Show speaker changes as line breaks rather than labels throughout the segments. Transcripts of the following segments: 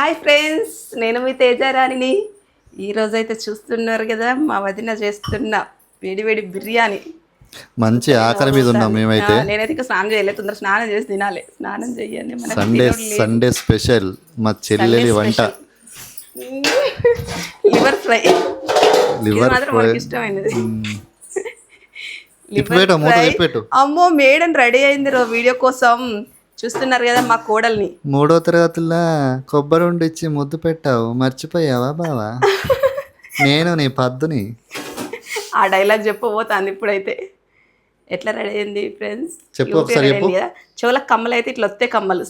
Hi friends నేను మీ తేజారాణిని. ఈరోజు అయితే చూస్తున్నారు కదా మా వదిన చేస్తున్న వేడి వేడి బిర్యానీ.
మంచి ఆకలి మీద ఉన్నాం మేమైతే.
నేనైతే ఇంకా స్నానం చేయలేదు తొందర స్నానం చేసి తినాలి. స్నానం మనకి
సండే. సండే స్పెషల్ మా చెల్లెలి వంట.
Liver fry.
లివర్
మాత్రం
ఫ్రై.
ఇష్టమైనది. అమ్మో మేడం రెడీ అయింది రో వీడియో కోసం. చూస్తున్నారు కదా మా కోడల్ని.
మూడో తరగతిలో కొబ్బరి ఉండి ఇచ్చి ముద్దు పెట్టావు మర్చిపోయావా బావా? నేను నీ పద్దుని.
ఆ డైలాగ్ చెప్పబోతాను ఇప్పుడైతే. ఎట్లా రెడీ అయింది ఫ్రెండ్స్
చెప్పు ఒకసారి చెప్పు.
కదా? చెవులకు కమ్మలు అయితే ఇట్లా వస్తే కమ్మలు.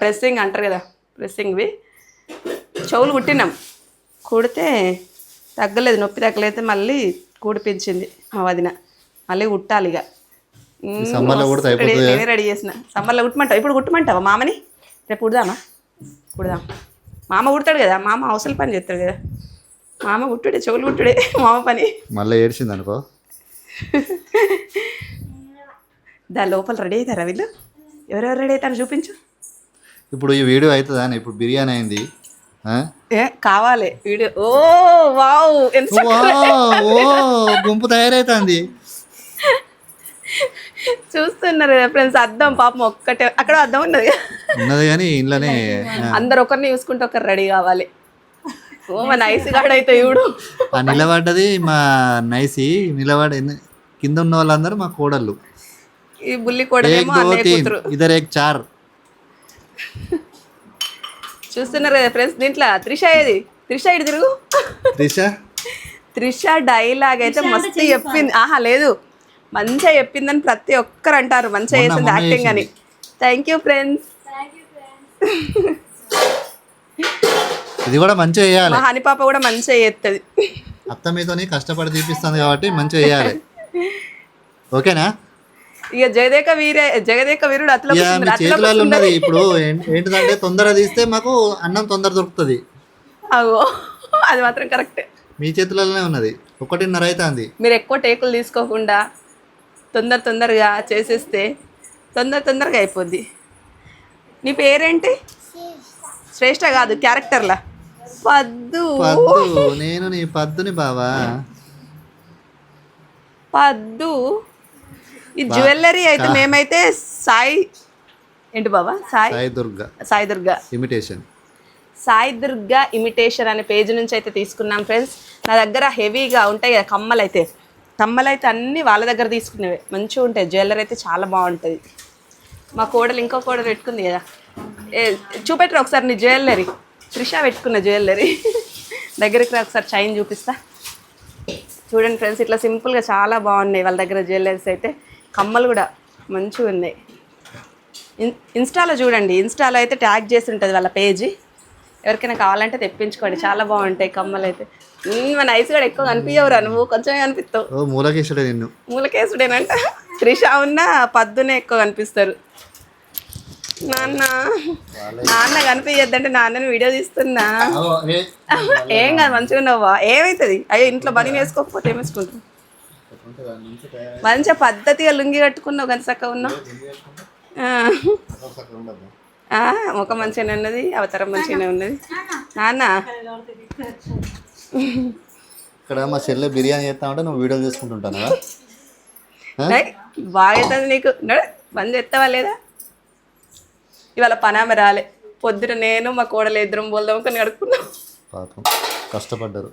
ప్రెస్సింగ్ అంటారు కదా ప్రెస్సింగ్వి చెవులు కుట్టినాం. కుడితే తగ్గలేదు నొప్పి తగ్గలేదు మళ్ళీ కూడిపించింది మా వదిన. మళ్ళీ కుట్టాలి ఇక.
సమ్మర్లో
రెడీ-
అయిపోతుంది
రెడీ చేసిన. సమ్మర్లో కుట్టమంటావా? ఇప్పుడు కుట్టమంటావా మామని? రేపు కుడదామా? కుడదాం. మామ కుడతాడు కదా మామ అవసరం పని చేస్తాడు కదా. మామ కుట్టుడే చెవులు కుట్టుడే మామ పని.
మళ్ళీ ఏడ్చింది అనుకో.
దాని లోపల రెడీ అవుతారా వీళ్ళు? ఎవరెవరు రెడీ అవుతారో చూపించు.
ఇప్పుడు ఈ వీడియో అవుతుందా ఇప్పుడు బిర్యానీ అయింది.
కావాలి. వీడియో ఓ వావ్
గుంపు తయారైతుంది.
చూస్తున్నారు కదా ఫ్రెండ్స్ అర్థం పాపం ఒక్కటే అక్కడ అర్థం ఉన్నది.
ఉన్నది కానీ ఇంట్లోనే
అందరు ఒకరిని చూసుకుంటే ఒకరు రెడీ కావాలి. ఓ మా నైస్ అయితే చూడు.
ఆ నిలబడ్డది మా నైసి నిలబడ కింద ఉన్న వాళ్ళందరూ మా కోడళ్ళు.
ఈ బుల్లి కోడలేమో అన్నయ్య కూతురు.
చార్.
చూస్తున్నారు కదా ఫ్రెండ్స్ దీంట్లో త్రిష ఏది? త్రిష ఇటు తిరుగు.
త్రిష?
త్రిష డైలాగ్ అయితే మస్తు చెప్పింది. ఆహా లేదు. మంచిగా చెప్పిందని ప్రతి ఒక్కరు అంటారు. మంచిగా చేసింది యాక్టింగ్ అని. థ్యాంక్ యూ ఫ్రెండ్స్
ఇది కూడా మంచిగా వేయాలి
మా హని పాప కూడా మంచిగా చేస్తుంది
అత్త మీతోని కష్టపడి తీపిస్తుంది కాబట్టి మంచిగా వేయాలి ఓకేనా?
ఇక జగదేక వీరే జగదేక వీరుడు అట్లా
చేతులలో ఉన్నది. ఇప్పుడు ఏం- ఏంటిదంటే తొందర తీస్తే మాకు అన్నం తొందర దొరుకుతుంది.
అగో అది మాత్రం కరెక్ట్.
మీ చేతులలోనే ఉన్నది. ఒకటిన్నర అవుతుంది
మీరు ఎక్కువ టేకులు తీసుకోకుండా తొందర తొందరగా చేసేస్తే తొందర తొందరగా అయిపోద్ది. నీ పేరేంటి? శ్రేష్ఠ కాదు క్యారెక్టర్లా. పద్దు.
పద్దు నేను నీ పద్దుని బావా.
పద్దు. ఈ జ్యువెలరీ అయితే మేమైతే సాయి ఏంటి బాబా సాయి
సాయి దుర్గ.
సాయి దుర్గా.
ఇమిటేషన్
సాయి దుర్గా ఇమిటేషన్ అనే పేజ్ నుంచి అయితే తీసుకున్నాం ఫ్రెండ్స్. నా దగ్గర హెవీగా ఉంటాయి కదా కమ్మలు అయితే కమ్మలు అయితే అన్నీ వాళ్ళ దగ్గర తీసుకునేవి. మంచిగా ఉంటాయి. జ్యువెలరీ అయితే చాలా బాగుంటుంది. మా కోడలు ఇంకో కోడలు పెట్టుకుంది కదా. ఏ చూపెట్టరు ఒకసారి నీ జ్యువెలరీ. త్రిష పెట్టుకున్న జ్యువెలరీ. దగ్గరికి రా ఒకసారి చైన్ చూపిస్తా. చూడండి ఫ్రెండ్స్ ఇట్లా సింపుల్గా చాలా బాగున్నాయి వాళ్ళ దగ్గర జ్యువెలరీస్ అయితే. కమ్మలు కూడా మంచిగా ఉన్నాయి. ఇన్ ఇన్స్టాలో చూడండి ఇన్స్టాలో అయితే ట్యాగ్ చేసి ఉంటుంది వాళ్ళ పేజీ. ఎవరికైనా కావాలంటే తెప్పించుకోండి. చాలా బాగుంటాయి కమ్మలు అయితే మన ఐస్ కూడా ఎక్కువ కనిపించవురా నువ్వు కొంచెమే కనిపిస్తావు.
ఓ మూలకేసుడే నిన్ను.
మూలకేసుడేనంట త్రిష ఉన్న పద్దునే ఎక్కువ కనిపిస్తారు. నాన్న నాన్న కనిపించద్దంటే నాన్నని వీడియో తీస్తున్నా. ఏం కాదు మంచిగా ఉన్నావా? ఏమవుతుంది అయ్యో ఇంట్లో బని వేసుకోకపోతే ఏమేసుకుంటావు? మంచిగా పద్ధతిగా లుంగి కట్టుకున్నావు కానీ చక్కగా ఉన్నావు. ఆ. ఆ, ముఖం మంచిగానే ఉన్నది అవతారం మంచిగానే ఉన్నది. నాన్న.
ఇక్కడ మా చెల్లె బిర్యానీ చేస్తామంటే నువ్వు వీడియోలు చేసుకుంటుంటానా
ఏయ్, బాగా నీకు. నడు బంద్ ఎత్తవా లేదా? ఇవాళ పనామె రాలే. పొద్దున నేను మా కోడలు ఇద్దరం బోల్దాం కొన్ని కడుక్కున్నాం
పాపం. కష్టపడ్డారు.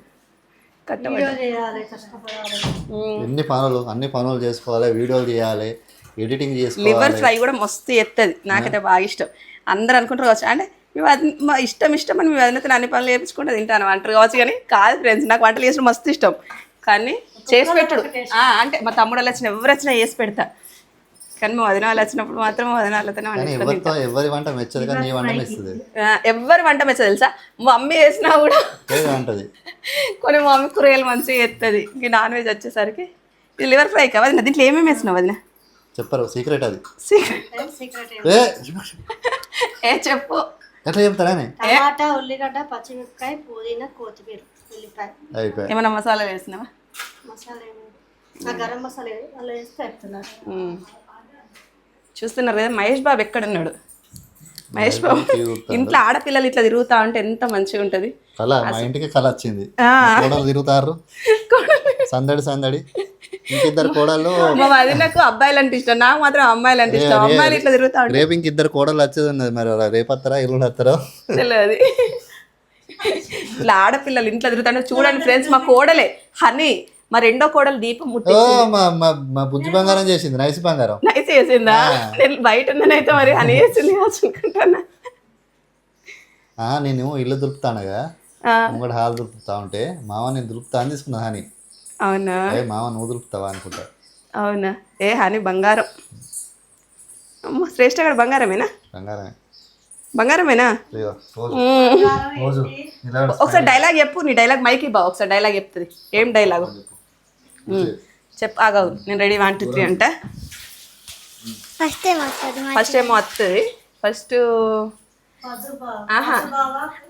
ఎన్ని పనులు అన్ని పనులు చేసుకోవాలి వీడియోలు చేయాలి ఎడిటింగ్ చేసుకోవాలి.
లివర్ ఫ్రై కూడా మస్తు ఎత్తది. నాకైతే బాగా ఇష్టం. అందరు అనుకుంటారు కావచ్చు. అంటే మీ ఇష్టం ఇష్టం అని మీ వదినతో అన్ని పనులు చేయించుకుంటే తింటాను. అంటారు కావచ్చు కానీ కాదు ఫ్రెండ్స్ నాకు వంటలు చేసిన మస్తు ఇష్టం. కానీ చేసి పెట్టుడు ఆ, అంటే మా తమ్ముడు వాళ్ళు వచ్చిన ఎవరు వచ్చినా చేసి పెడతా. కానీ మా వదిన వాళ్ళు వచ్చినప్పుడు మాత్రం మా వదిన
ఎవరితో ఎవరి వంట మెచ్చదు కానీ నీ వంట
వంట మెచ్చ తెలుసా? మా మమ్మీ వేసినా కూడా
అంటది
కొన్ని మా మమ్మీ కూరగాయలు మంచిగా ఎత్తది ఇంక నాన్ వెజ్ వచ్చేసరికి ఇది లివర్ ఫ్రై వదిన? దీంట్లో ఏమేమి వేసినావు వదిన?
చెప్పరు సీక్రెట్ అది.
సీక్రెట్
ఏ
చెప్పు.
ఎట్లా చెప్తారా
టమాటా ఉల్లిగడ్డ పచ్చిమిరపకాయ పుదీనా కొత్తిమీర ఉల్లిపాయ.
అయిపోయి.
ఏమైనా మసాలా వేసినావా?
మసాలా ఏమి గరం మసాలా? అలా పెడుతున్నారు.
చూస్తున్నారు కదా మహేష్ బాబు ఎక్కడున్నాడు? మహేష్ బాబు ఇంట్లో ఆడపిల్లలు ఇట్లా తిరుగుతా ఉంటే ఎంత మంచిగా ఉంటది?
కళ మా ఇంటికి కళ వచ్చింది. తిరుగుతారు. సందడి సందడి. ఇంకిద్దరు కోడలు
మా వదినకు అబ్బాయిలు అంటే ఇష్టం. నాకు మాత్రం అమ్మాయిలు అంటే ఇష్టం. అమ్మాయిలు ఇట్లా తిరుగుతా
రేపు ఇంక ఇద్దరు కోడలు వచ్చేది ఉన్నది మరి అలా. రేపు వస్తారా? ఇల్లు వస్తారో?
తెలియదు ఇట్లా ఆడపిల్లలు ఇంట్లో తిరుగుతాంటే చూడండి ఫ్రెండ్స్ మా కోడలే. హనీ మా రెండో కోడలు దీపం ముట్టి
మా బుజ్జి బంగారం చేసింది నైస్ బంగారం.
నైస్ చేసిందా? నేను బయట ఉన్నానైతే మరి హనీ చేసింది అనుకుంటానా
ఆ, నేను ఇల్లు దులుపుతానుగా. ముంగడు హాల్ దులుపుతా ఉంటే మామ నేను దులుపుతా అని తీసుకున్నా హాని.
అవునా?
ఏ మామ నువ్వు అనుకుంటా.
అవునా? ఏ హనీ బంగారం. అమ్మ శ్రేష్ఠ గారు బంగారమేనా?
బంగారమే.
బంగారమేనా? ఒకసారి డైలాగ్ చెప్పు నీ డైలాగ్ మైకి బా ఒకసారి డైలాగ్ చెప్తుంది. ఏం డైలాగు? చెప్పు. ఆగవు నేను రెడీ వన్ టూ త్రీ అంట.
ఫస్ట్ ఏం వస్తుంది
ఫస్ట్ ఏమో వస్తుంది. ఫస్ట్ ఆహా.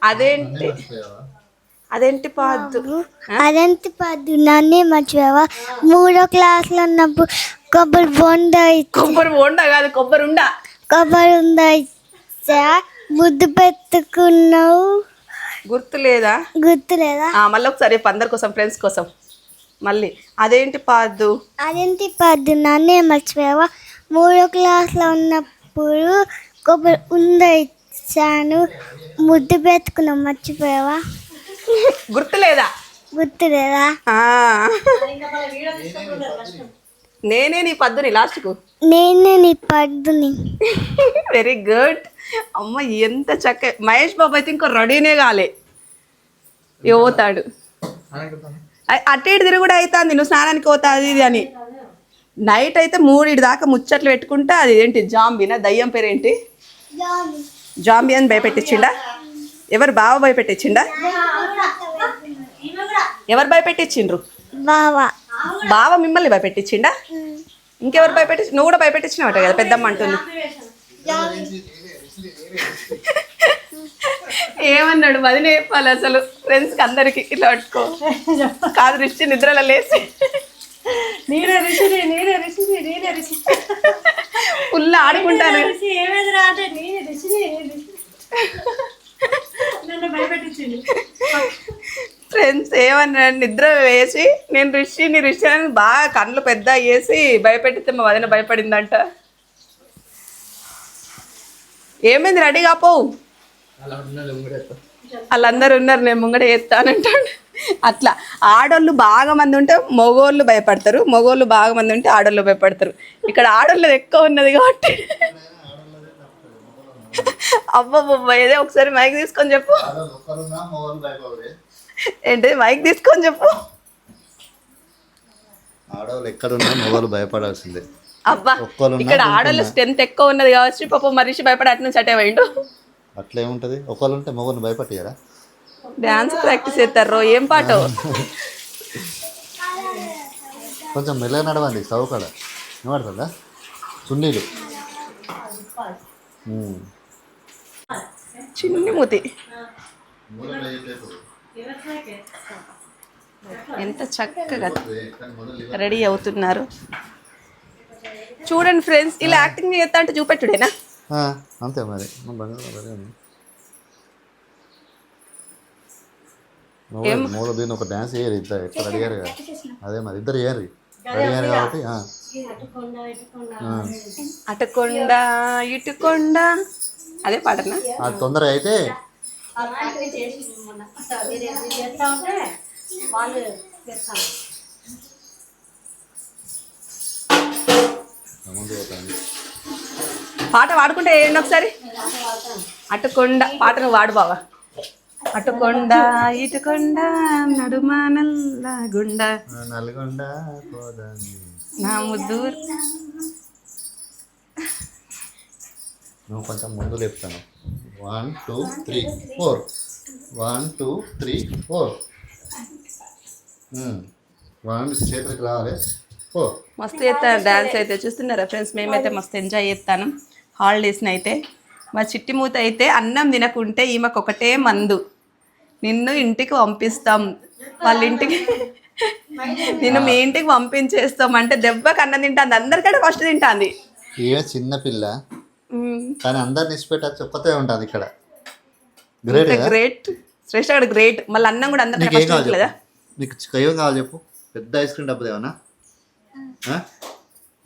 అదేంటి? అదేంటి పాదు?
అదంత పద్దు నన్నే మర్చిపోయావా? మూడో క్లాస్లో ఉన్నప్పుడు కొబ్బరి బొండ
కొబ్బరి ఉండ కాదు కొబ్బరి ఉండ.
కొబ్బరి ఉందా ఇచ్చా. ముద్దు పెట్టుకున్నావు.
గుర్తు లేదా?
గుర్తు లేదా?
ఆ, మళ్ళీ ఒకసారి అందరి కోసం ఫ్రెండ్స్ కోసం. మళ్ళీ. అదేంటి పాదు?
అదేంటి పద్దు నన్నే మర్చిపోయావా? మూడో క్లాస్లో ఉన్నప్పుడు కొబ్బరి ఉంద ఇచ్చాను. ముద్దు పెట్టుకున్నావు మర్చిపోయావా?
గుర్తు లేదా
గుర్తు లేదా
ఆ. నేనే నీ పద్దుని లాస్ట్కు.
నేనే నీ పద్దుని.
వెరీ గుడ్ అమ్మ ఎంత చక్క మహేష్ బాబు అయితే ఇంకో రెడీనే కాలే. పోతాడు. అటు ఇటు తిరిగి కూడా అవుతుంది నువ్వు స్నానానికి పోతా అది ఇది అని. నైట్ అయితే మూడిటి దాకా ముచ్చట్లు పెట్టుకుంటా అది ఏంటి జాంబీనా దయ్యం పేరేంటి? జాంబీ అని భయపెట్టించిండా? ఎవరు బావ భయపెట్టించిండా? ఎవరు భయపెట్టించిండ్రు?
బావా.
బావ మిమ్మల్ని భయపెట్టించిండా? ఇంకెవరు భయపెట్టి నువ్వు కూడా భయపెట్టించినవట కదా పెద్దమ్మ అంటుంది. ఏమన్నాడు? వదిన చెప్పాలి అసలు. ఫ్రెండ్స్కి అందరికి ఇట్లా పట్టుకో కాదు రిషి నిద్రలో లేచి.
నేనే రిషిని నేనే రిషిని నేనే రిషి.
ఫుల్ ఆడుకుంటాను.
రిషి అంటే నేనే రిషిని నేను రిషిని. నన్ను భయపెట్టించింది
ఫ్రెండ్స్ ఏమన్నాడు నిద్ర వేసి నేను రిషిని రిషి అని బాగా కళ్ళు పెద్ద వేసి భయపెట్టితే మా వదిన భయపడిందంట. ఏమైంది రెడీ కాపోవు వాళ్ళందరూ ఉన్నారు నేను ముంగడ చేస్తానంటాడు అట్లా ఆడోళ్ళు బాగా మంది ఉంటే మగోళ్ళు భయపడతారు మగోళ్ళు బాగా మంది ఉంటే ఆడోళ్ళు భయపడతారు. ఇక్కడ ఆడోళ్ళు ఎక్కువ ఉన్నది కాబట్టి. అబ్బబ్బబ్బ ఏదో ఒకసారి మైక్ తీసుకొని చెప్పు. ఏంటి మైక్ తీసుకొని చెప్పు.
ఆడవాళ్ళు ఎక్కడున్నా మొగలు భయపడాల్సిందే.
అబ్బా ఇక్కడ ఆడోళ్ళ స్ట్రెంత్ ఎక్కువ ఉన్నది కాబట్టి పాప మనిషి భయపడి అటు నుంచి అటే పోయిండు
అట్లా ఏముంటది ఒకళ్ళు ఉంటే మొగలు భయపట్టియరా?
డాన్స్ ప్రాక్టీస్ చేస్తారు ఏం పాట?
కొంచెం మెల్లగా నడవండి స్టవ్ కాడ వినపడుతుందా? చున్నీలు.
చిన్ని మూతి ఎంత చక్కగా రెడీ అవుతున్నారు. చూడండి ఫ్రెండ్స్ ఇలా యాక్టింగ్ చేస్తా అంటే చూపెట్టుడేనా?
ఆ, అంతే మరి. మా బంగారం అలాగే ఉంది. మొగలు- మొగలు దీన్ని ఒక డ్యాన్స్ వేయరు ఇద్దరు. ఎక్కడ అడిగారు కదా? అదే మరి ఇద్దరు వేయరు అడిగారు కాబట్టి ఆ. ఆ.
అటకొండ ఇటుకొండ అదే పాటనా?
అది తొందరగా అయితే.
పాట పాడుకుంటే ఏంటి ఒకసారి? అటుకొండ పాట నువ్వు వాడు బావా. అటుకొండ ఇటుకొండ నడుమ నల్ల గుండ
నల్గొండ
నా ముద్దు
నువ్వు కొంచెం ముందు లేపుతాను. One two three four one two three four one చేతులకు రావాలి. ఫోర్
మస్తు చేస్తాను డాన్స్ అయితే చూస్తున్నారా ఫ్రెండ్స్ మేమైతే మస్తు ఎంజాయ్ చేస్తాను. హాలిడేస్ని అయితే. మా చిట్టి మూత అయితే అన్నం తినకుంటే ఈమెకు ఒకటే మందు. నిన్ను ఇంటికి పంపిస్తాం. వాళ్ళ ఇంటికి నిన్ను మీ ఇంటికి పంపించేస్తాం అంటే దెబ్బకి అన్నం తింటాంది. అందరికంటే ఫస్ట్ తింటాంది.
ఈమె చిన్న పిల్ల.
మ్మ్.
కానీ అందరిని ఇచ్చిపెట్టచ్చు ఒక్కతే ఉంటుంది ఇక్కడ. గ్రేట్ కదా?
గ్రేట్ శ్రేష్ఠ గారు గ్రేట్ మళ్ళీ అన్నం కూడా అందరికీ
ఏం కావాలి చెప్పు? నీకు చి- ఏం కావాలి చెప్పు? పెద్ద ఐస్ క్రీమ్ డబ్బు ఏమన్నా?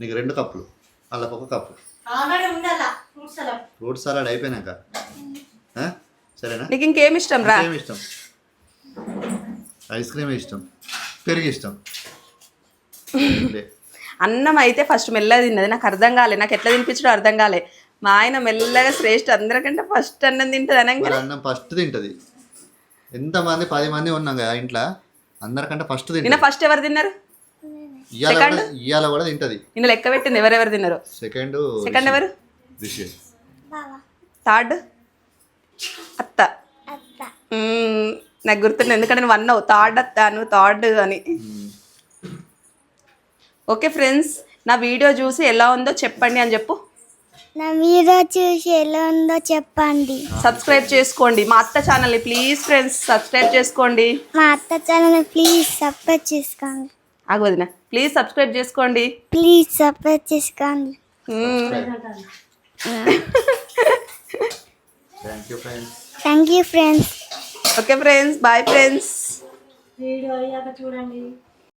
నీకు రెండు కప్పులు. వాళ్ళకి ఒక కప్పు.
ఆల్రెడీ ఉండాలా. Fruit salad.
ఫ్రూట్ సలాడ్ అయిపోయినాక. ఆ? సరేనా?
నీకు ఇంకేం ఇష్టం రా?
ఏమి ఇష్టం? ఐస్ క్రీమ్ ఇష్టం. పెరుగు ఇష్టం. లే.
అన్నం అయితే ఫస్ట్ మెల్లగా తిన్నది. నాకు అర్థం కాలే. నాకు ఎట్లా తినిపించడం అర్థం కాలే. మా ఆయన మెల్లగా శ్రేష్ఠ. అందరికంటే ఫస్ట్ అన్నం తింటుంది అనగా.
అన్నం ఫస్ట్ తింటది. ఎంతమంది పది మంది ఉన్నాం కదా ఇంట్లో అందరికంటే ఫస్ట్
నిన్న
తింటది
ఫస్ట్ ఎవరు తిన్నారు?
ఇవాళ కూడా ఇవాళ కూడా తింటది.
నిన్న లెక్క పెట్టింది ఎవరెవరు తిన్నారు?
సెకండ్
సెకండ్ ఎవరు?
రిషి.
థర్డ్ అత్త. మ్మ్. నాకు గుర్తుంది ఎందుకంటే నువ్వు అన్నావు థర్డ్ అత్త నువ్వు థర్డ్ అని. ఓకే ఫ్రెండ్స్ నా వీడియో చూసి ఎలా ఉందో చెప్పండి అని చెప్పు.
నా వీడియో చూసి ఎలా ఉందో చెప్పండి.
సబ్స్క్రైబ్ చేసుకోండి. మా అత్త ఛానల్ని ప్లీజ్ ఫ్రెండ్స్ సబ్స్క్రైబ్ చేసుకోండి.
మా అత్త ఛానల్ ప్లీజ్ సపోర్ట్ చేసుకోండి.
ఆగవదిన ప్లీజ్ సబ్స్క్రైబ్ చేసుకోండి.
ప్లీజ్ సపోర్ట్ చేసుకోండి.
Thank you friends
thank you friends
okay friends bye friends
video అయ్యాక చూడండి.